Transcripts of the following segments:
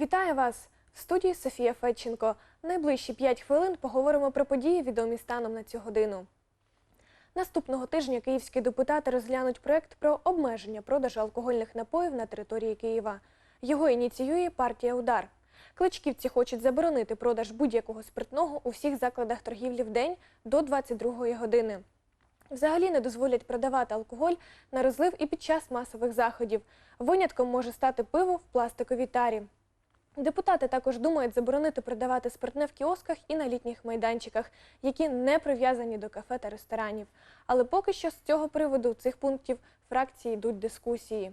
Вітаю вас в студії Софія Федченко. Найближчі 5 хвилин поговоримо про події, відомі станом на цю годину. Наступного тижня київські депутати розглянуть проект про обмеження продажу алкогольних напоїв на території Києва. Його ініціює партія Удар. Кличківці хочуть заборонити продаж будь-якого спиртного у всіх закладах торгівлі в день до 22-ї години. Взагалі не дозволять продавати алкоголь на розлив і під час масових заходів. Винятком може стати пиво в пластиковій тарі. Депутати також думають заборонити продавати спиртне в кіосках і на літніх майданчиках, які не прив'язані до кафе та ресторанів. Але поки що з цього приводу цих пунктів фракції йдуть дискусії.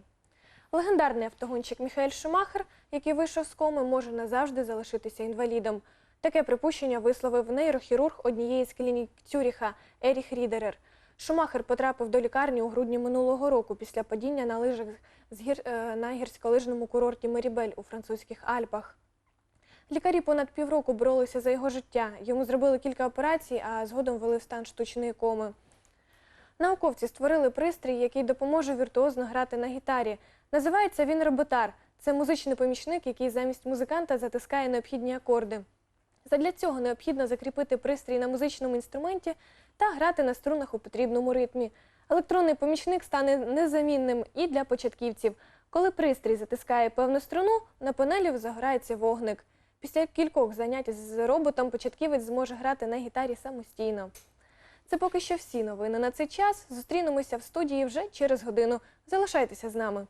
Легендарний автогонщик Міхаель Шумахер, який вийшов з коми, може назавжди залишитися інвалідом. Таке припущення висловив нейрохірург однієї з клінік Цюріха Еріх Рідерер. Шумахер потрапив до лікарні у грудні минулого року після падіння на лижах з гір... е, на гірськолижному курорті Мерібель у французьких Альпах. Лікарі понад півроку боролися за його життя. Йому зробили кілька операцій, а згодом ввели в стан штучної коми. Науковці створили пристрій, який допоможе віртуозно грати на гітарі. Називається він роботар. Це музичний помічник, який замість музиканта затискає необхідні акорди. Задля цього необхідно закріпити пристрій на музичному інструменті та грати на струнах у потрібному ритмі. Електронний помічник стане незамінним і для початківців. Коли пристрій затискає певну струну, на панелі загорається вогник. Після кількох занять з роботом початківець зможе грати на гітарі самостійно. Це поки що всі новини на цей час. Зустрінемося в студії вже через годину. Залишайтеся з нами.